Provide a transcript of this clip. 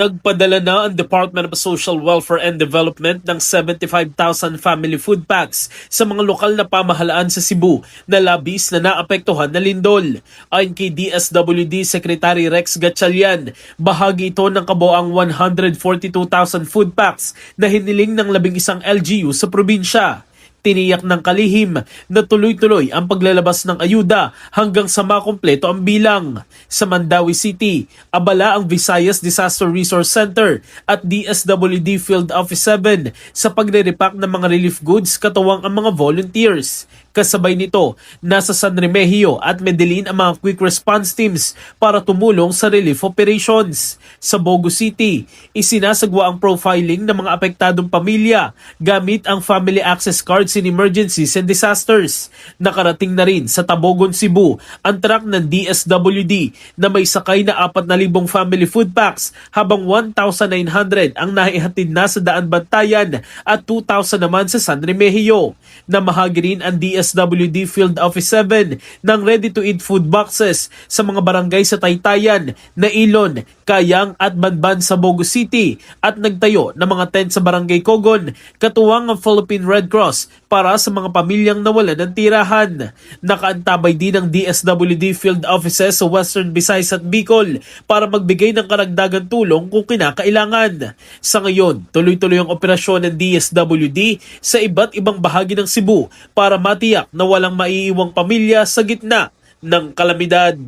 Nagpadala na ang Department of Social Welfare and Development ng 75,000 family food packs sa mga lokal na pamahalaan sa Cebu na labis na naapektuhan na lindol. Ayon kay DSWD Secretary Rex Gatchalian, bahagi ito ng kabuang 142,000 food packs na hiniling ng labing isang LGU sa probinsya. Tiniyak ng kalihim na tuloy-tuloy ang paglalabas ng ayuda hanggang sa makumpleto ang bilang. Sa Mandawi City, abala ang Visayas Disaster Resource Center at DSWD Field Office 7 sa pagre-repack ng mga relief goods katuwang ang mga volunteers. Kasabay nito, nasa San Remigio at Medellin ang mga quick response teams para tumulong sa relief operations. Sa Bogo City, isinasagwa ang profiling ng mga apektadong pamilya gamit ang Family Access Cards in Emergencies and Disasters. Nakarating na rin sa Tabogon, Cebu ang truck ng DSWD na may sakay na 4,000 family food packs habang 1,900 ang naihatid na sa Daan Bantayan at 2,000 naman sa San Remigio. Namahagi rin ang DSWD Field Office 7 ng ready-to-eat food boxes sa mga barangay sa Taytayan, Nailon, Kayang at Banban sa Bogo City at nagtayo ng mga tent sa Barangay Kogon, katuwang ang Philippine Red Cross para sa mga pamilyang nawalan ng tirahan. Nakaantabay din ang DSWD Field Offices sa Western Visayas at Bicol para magbigay ng karagdagan tulong kung kinakailangan. Sa ngayon, tuloy-tuloy ang operasyon ng DSWD sa iba't ibang bahagi ng Cebu para matiyak na walang maiiwang pamilya sa gitna ng kalamidad.